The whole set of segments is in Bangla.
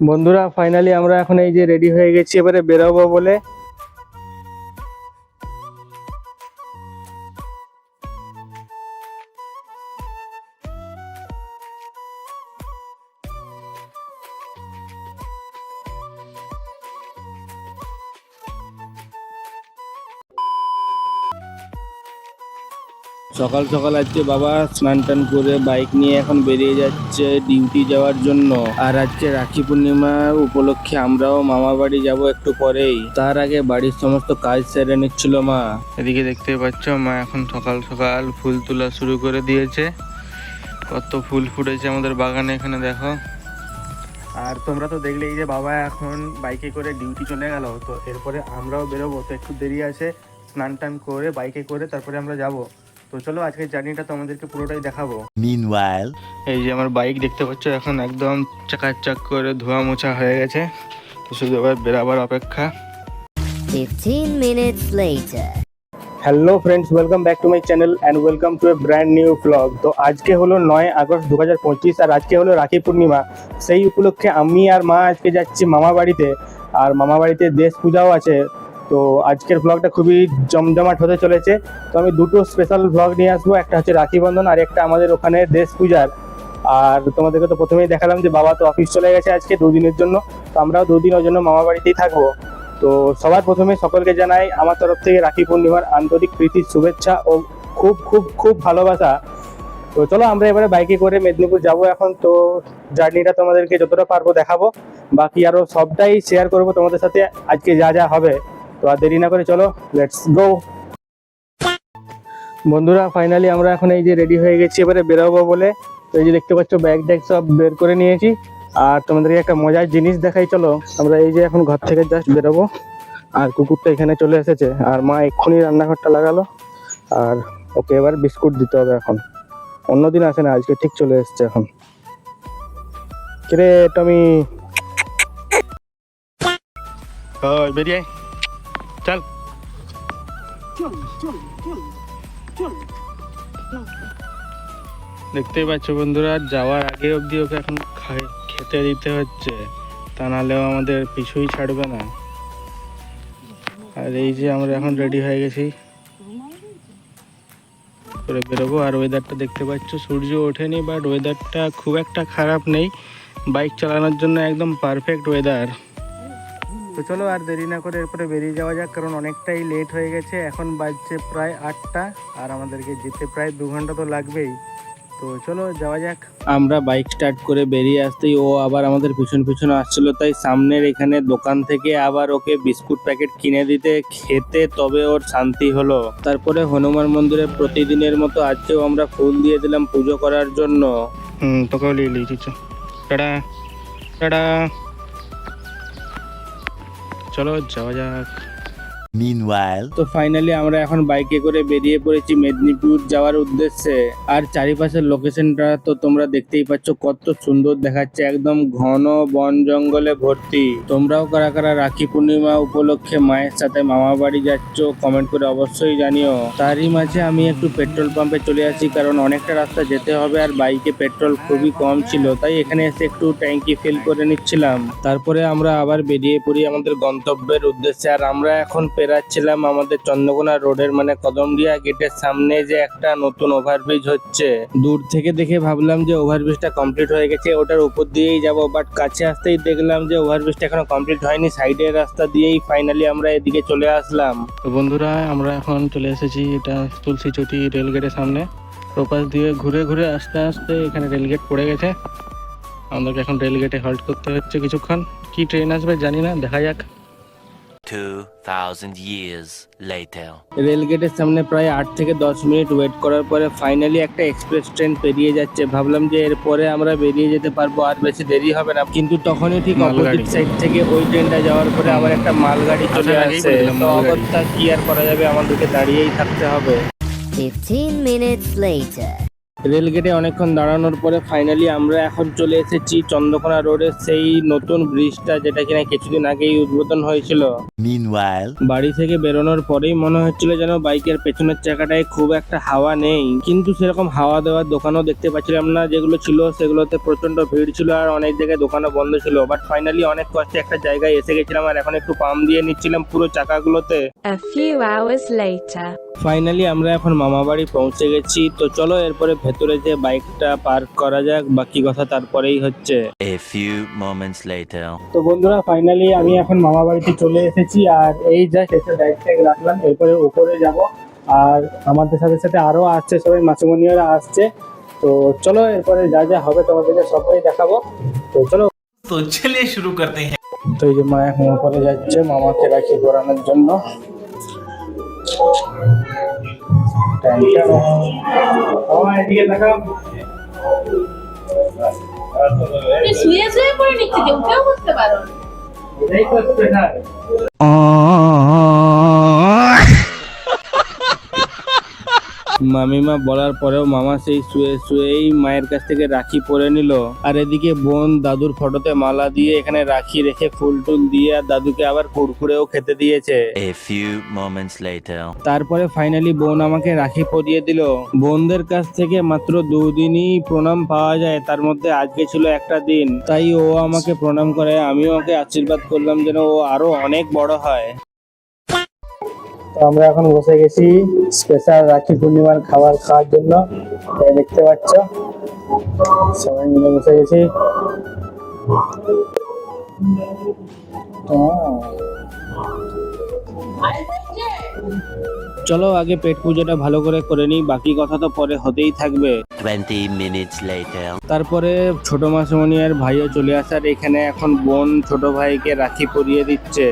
বন্ধুরা ফাইনালি আমরা এখন এই যে রেডি হয়ে গেছি এবারে বেরোবো বলে। সকাল সকাল আজকে বাবা স্নান টান করে বাইক নিয়ে এখন বেরিয়ে যাচ্ছে ডিউটি যাওয়ার জন্য। আর আজকে রাখি পূর্ণিমা উপলক্ষে আমরাও মামা বাড়ি যাব একটু পরেই। তার আগে বাড়ির সমস্ত কাজ সেরে নিচ্ছিল মা। এদিকে দেখতে পাচ্ছ মা এখন সকাল সকাল ফুল তোলা শুরু করে দিয়েছে। কত ফুল ফুটেছে আমাদের বাগানে এখানে দেখো। আর তোমরা তো দেখলে এই যে বাবা এখন বাইকে করে ডিউটি চলে গেল। তো এরপরে আমরাও বেরোবো। তো একটু দেরি আছে স্নান টান করে বাইকে করে তারপরে আমরা যাব। তো চলো আজকের জার্নিটা তোমাদেরকে পুরোটাই দেখাবো। Meanwhile, এই যে আমার বাইক দেখতে পাচ্ছ এখন একদম চাকাচাক করে ধোয়া মোছা হয়ে গেছে। তো শুধু এবার বেরাবার অপেক্ষা। 15 minutes later. Hello friends welcome back to my channel and welcome to a brand new blog তো আজকে হলো নয় আগস্ট দু হাজার পঁচিশ আর আজকে হলো রাখি পূর্ণিমা। সেই উপলক্ষে আমি আর মা আজকে যাচ্ছি মামা বাড়িতে আর মামা বাড়িতে দেশ পূজাও আছে। তো আজকের ব্লগটা খুবই জমজমাট হতে চলেছে। তো আমি দুটো স্পেশাল ব্লগ নিয়ে আসব, একটা হচ্ছে রাখি বন্ধন আর একটা আমাদের ওখানে দেশ পূজার। আর তোমাদেরকে তো প্রথমেই দেখালাম যে বাবা তো অফিস চলে গেছে আজকে দুদিনের জন্য, তো আমরাও দুদিন ওর জন্য মামা বাড়িতেই থাকব। তো সবার প্রথমে সকলকে জানাই আমার তরফ থেকে রাখি পূর্ণিমার আন্তরিক প্রীতির শুভেচ্ছা ও খুব খুব খুব ভালোবাসা। তো চলো আমরা এবারে বাইকে করে মেদিনীপুর যাব এখন, তো জার্নিটা তোমাদেরকে যতটা পারব দেখাবো। বাকি আরও সবটাই শেয়ার করব তোমাদের সাথে, আজকে যা যা হবে। তো আর দেরি না করে চলো লেটস গো বন্ধুরা ফাইনালি আমরা এখন এই যে রেডি হয়ে গেছি, এবারে বেরোবো বলে। তো এই যে দেখতে পাচ্ছ ব্যাগ ট্যাগ সব বের করে নিয়েছি। আর তোমাদেরকে একটা মজার জিনিস দেখাই, চলো। আমরা এই যে এখন ঘর থেকে জাস্ট বেরোবো। আর কুকুরটা এখানে চলে এসেছে। আর মা এক্ষুনি রান্নাঘরটা লাগালো। আর ওকে এবার বিস্কুট দিতে হবে এখন। অন্যদিন আসে না, আজকে ঠিক চলে এসেছে এখন। কিরে, টমি? বেরিয়ে। চল। দেখতেই পাচ্ছ বন্ধুরা, যাওয়ার আগে অবধি ওকে এখন খেতে দিতে হচ্ছে। তা নাহলেও আমাদের পিছুই ছাড়বে না। আর এই যে আমরা এখন রেডি হয়ে গেছি। করে বেরোবো। আর ওয়েদারটা দেখতে পাচ্ছ, সূর্য ওঠেনি বাট ওয়েদারটা খুব একটা খারাপ নেই। বাইক চালানোর জন্য একদম পারফেক্ট ওয়েদার তো চলো আর দেরি না করে এরপরে বেরিয়ে যাওয়া যাক কারণ অনেকটাই লেট হয়ে গেছে। এখন বাজছে প্রায় আটটা আর আমাদেরকে যেতে প্রায় দু ঘণ্টা তো লাগবেই। তো চলো যাওয়া যাক। আমরা বাইক স্টার্ট করে বেরিয়ে আসতেই ও আবার আমাদের পিছন পিছন আসছিল তাই সামনের এখানে দোকান থেকে আবার ওকে বিস্কুট প্যাকেট কিনে দিতে খেতে তবে ওর শান্তি হলো। তারপরে হনুমান মন্দিরে প্রতিদিনের মতো আজকেও আমরা ফুল দিয়ে দিলাম পুজো করার জন্য। হুম তোকেও নিয়ে লিয়েছি টাটা টাটা। চলো যাওয়া যাক meanwhile, তো ফাইনালি আমরা এখন বাইকে করে বেরিয়ে পড়েছি মেদিনীপুর যাওয়ার উদ্দেশ্যে। আর চারিপাশের লোকেশনটা তো তোমরা দেখতেই পাচ্ছ কত সুন্দর দেখাচ্ছে। একদম ঘন বন জঙ্গলে ভর্তি। তোমরাও কারা কারা রাখি পূর্ণিমা উপলক্ষে মায়ের সাথে মামা বাড়ি যাচ্ছ কমেন্ট করে অবশ্যই জানিও। তারই মাঝে আমি একটু পেট্রোল পাম্পে চলে আসি কারণ অনেকটা রাস্তা যেতে হবে আর বাইকে পেট্রোল খুবই কম ছিল। তাই এখানে এসে একটু ট্যাঙ্কি ফিল করে নিচ্ছিলাম। তারপরে আমরা আবার বেরিয়ে পড়ি আমাদের গন্তব্যের উদ্দেশ্যে। আর আমরা এখন পেরাচ্ছিলাম আমাদের চন্দ্রকোনা রোডের মানে কদমডিয়া গেটের সামনে যে একটা নতুন ওভারব্রিজ হচ্ছে। দূর থেকে দেখে ভাবলাম যে ওভারব্রিজটা কমপ্লিট হয়ে গেছে, ওটার উপর দিয়েই যাব। বাট কাছে আসতেই দেখলাম যে ওভারব্রিজটা এখনও কমপ্লিট হয়নি সাইডের রাস্তা দিয়েই ফাইনালি আমরা এদিকে চলে আসলাম। তো বন্ধুরা, আমরা এখন চলে এসেছি এটা তুলসী চটি রেলগেটের সামনে। ওপাশ দিয়ে ঘুরে ঘুরে আস্তে আস্তে এখানে রেলগেট পড়ে গেছে। আমাদেরকে এখন রেলগেটে হল্ট করতে হচ্ছে কিছুক্ষণ। কি ট্রেন আসবে জানি না, দেখা যাক। 2,000 years later. রেল গেটের সামনে প্রায় আট থেকে দশ মিনিট ওয়েট করার পরে ফাইনালি একটা এক্সপ্রেস ট্রেন পেরিয়ে যাচ্ছে। ভাবলাম যে এরপরে আমরা বেরিয়ে যেতে পারব আর বেশি দেরি হবে না। কিন্তু তখনই ঠিক অপোজিট সাইড থেকে ওই ট্রেনটা যাওয়ার পরে আবার একটা মালগাড়ি চলে আসে। তো অবস্থা কি আর করা যাবে? আমাদেরকে দাঁড়িয়েই থাকতে হবে। 15 minutes later. রেলগেটে অনেকক্ষণ দাঁড়ানোর পরে ফাইনালি আমরা এখন চলে এসেছি চন্দ্রকোনা রোডের সেই নতুন ব্রিজটা যেটা কিনা কিছুদিন আগেই উদ্বোধন হয়েছিল। বাড়ি থেকে বেরোনোর পরেই মনে হচ্ছিল যেন বাইকের পেছনের চাকাটায় খুব একটা হাওয়া নেই। কিন্তু সেরকম হাওয়া দেওয়ার দোকানও দেখতে পাচ্ছিলাম না যেগুলো ছিল সেগুলোতে প্রচণ্ড ভিড় ছিল আর অনেক জায়গায় দোকানও বন্ধ ছিল। বাট ফাইনালি অনেক কষ্টে একটা জায়গায় এসে গেছিলাম আর এখন একটু পাম দিয়ে নিচ্ছিলাম পুরো চাকাগুলোতে। A few hours later. Finally আমরা এখন মামা বাড়ি পৌঁছে গেছি। তো চলো এরপরে ভেতরে যে বাইকটা পার্ক করা যাক বাকি কথা তারপরেই হচ্ছে। এ ফিউ মোমেন্টস লেটার তো বন্ধুরা ফাইনালি আমি এখন মামা বাড়িতে চলে এসেছি আর এই যা এসে ব্যাগ ট্যাগ রাখলাম এরপরে উপরে যাব। আর আমাদের সাথে সাথে আরও আসছে সবাই মাছমনিয়ারা আসছে। তো চলো এরপরে যা যা হবে তোমাদেরকে সবাই দেখাবো। তো চলো। তো চলে শুরু করতে তো এই যে মা এখন উপরে যাচ্ছে মামাকে রাখি ঘোরানোর জন্য। শুয়ে শুয়ে করে নিচ্ছে কেউ কেউ বুঝতে পারো এটাই তো স্পেশাল মামিমা বলার পরেও মামা সেই শুয়ে শুয়েই মায়ের কাছ থেকে রাখি পরে নিল। আর এদিকে বোন দাদুর ফটোতে মালা দিয়ে এখানে রাখি রেখে ফুল টুল দিয়ে আর দাদুকে আবার কুড়কুড়েও খেতে দিয়েছে. তারপরে ফাইনালি বোন আমাকে রাখি পরিয়ে দিল। বোনদের কাছ থেকে মাত্র দুদিনই প্রণাম পাওয়া যায় তার মধ্যে আজকে ছিল একটা দিন। তাই ও আমাকে প্রণাম করে আমিও ওকে আশীর্বাদ করলাম যেন ও আরও অনেক বড় হয়। তো আমরা এখন বসে গেছি স্পেশাল রাখি পূর্ণিমার খাবার খাওয়ার জন্য। দেখতে পাচ্ছ। সবাই মিলে বসে গেছি। চলো আগে পেট পুজোটা ভালো করে করে নিই বাকি কথা তো পরে হতেই থাকবে। 20 minutes later. তারপরে ছোট মাসুমণি আর ভাইও চলে আসার এখানে এখন বোন ছোট ভাইকে রাখি পরিয়ে দিচ্ছে।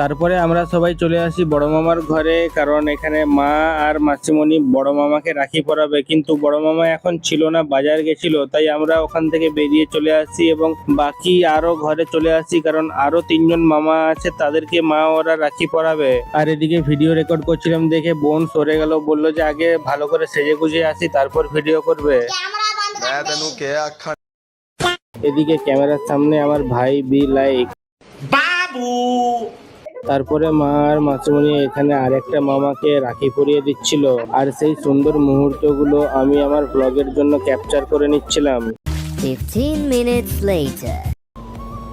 তারপরে আমরা সবাই চলে আসি বড় মামার ঘরে কারণ এখানে মা আর মাসিমণি বড় মামাকে রাখি পরাবে কিন্তু বড় মামা এখন ছিল না বাজার গেছিল তাই আমরা ওখান থেকে বেরিয়ে চলে আসি এবং বাকি আরও ঘরে চলে আসি কারণ আরও তিনজন মামা আছে তাদেরকে মা ওরা রাখি পরাবে। আর এদিকে ভিডিও রেকর্ড করছিলাম দেখে বোন সরে গেল বলল যে আগে ভালো করে সেজে গুজে আসি তারপর ভিডিও করবে। এদিকে ক্যামেরার সামনে আমার ভাই বি লাইক। তারপরে মা আর মাসুমণি এখানে আরেকটা মামাকে রাখি পরিয়ে দিচ্ছিল। আর সেই সুন্দর মুহূর্তগুলো আমি আমার ব্লগের জন্য ক্যাপচার করে নিচ্ছিলাম। 15 minutes later.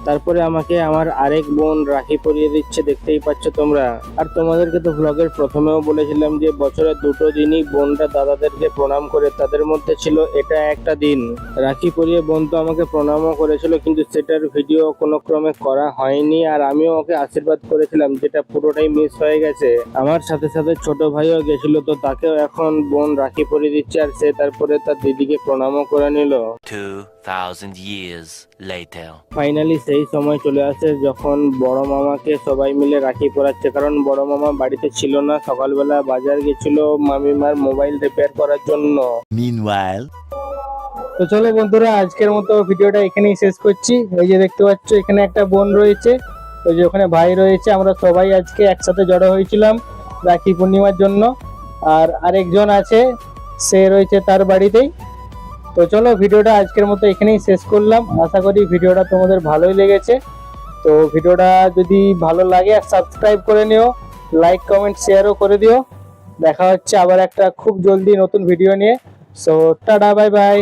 তারপরে আমাকে আমার আরেক বোন রাখি পরিয়ে দিচ্ছে, দেখতেই পাচ্ছ তোমরা। আর তোমাদেরকে তো ব্লগের প্রথমেও বলেছিলাম যে, বছরে দুটো দিনই বোনরা দাদাদেরকে প্রণাম করে, তাদের মধ্যে ছিল এটা একটা দিন। রাখি পরিয়ে বোন তো আমাকে প্রণামও করেছিল, কিন্তু সেটার ভিডিও কোনো ক্রমে করা হয়নি, আর আমিও ওকে আশীর্বাদ করেছিলাম, যেটা পুরোটাই মিস হয়ে গেছে। আমার সাথে সাথে ছোট ভাইও গেছিল, তো তাকেও এখন বোন রাখি পরিয়ে দিচ্ছে, আর সে তারপরে তার দিদিকে প্রণামও করে নিল। 2000 years later. ফাইনালি সেই সময় চলে আসে যখন বড় মামাকে সবাই মিলে রাখি পরাচ্ছে। কারণ বড় মামা বাড়িতে ছিল না সকালবেলা বাজার গেছিল মামিমার মোবাইল রিপেয়ার করার জন্য। Meanwhile, তো চলো বন্ধুরা আজকের মতো ভিডিওটা এখানেই শেষ করছি। এই যে দেখতে পাচ্ছ এখানে একটা বোন রয়েছে। ওই যে ওখানে ভাই রয়েছে আমরা সবাই আজকে একসাথে জড়ো হয়েছিলাম রাখি পূর্ণিমার জন্য। আর আরেকজন আছে সে রয়েছে তার বাড়িতেই। তো চলো ভিডিওটা আজকের মতো এখানেই শেষ করলাম। আশা করি ভিডিওটা তোমাদের ভালোই লেগেছে। তো ভিডিওটা যদি ভালো লাগে আর সাবস্ক্রাইব করে নিও লাইক কমেন্ট শেয়ারও করে দিও। দেখা হচ্ছে আবার একটা খুব জলদি নতুন ভিডিও নিয়ে। So tata bye bye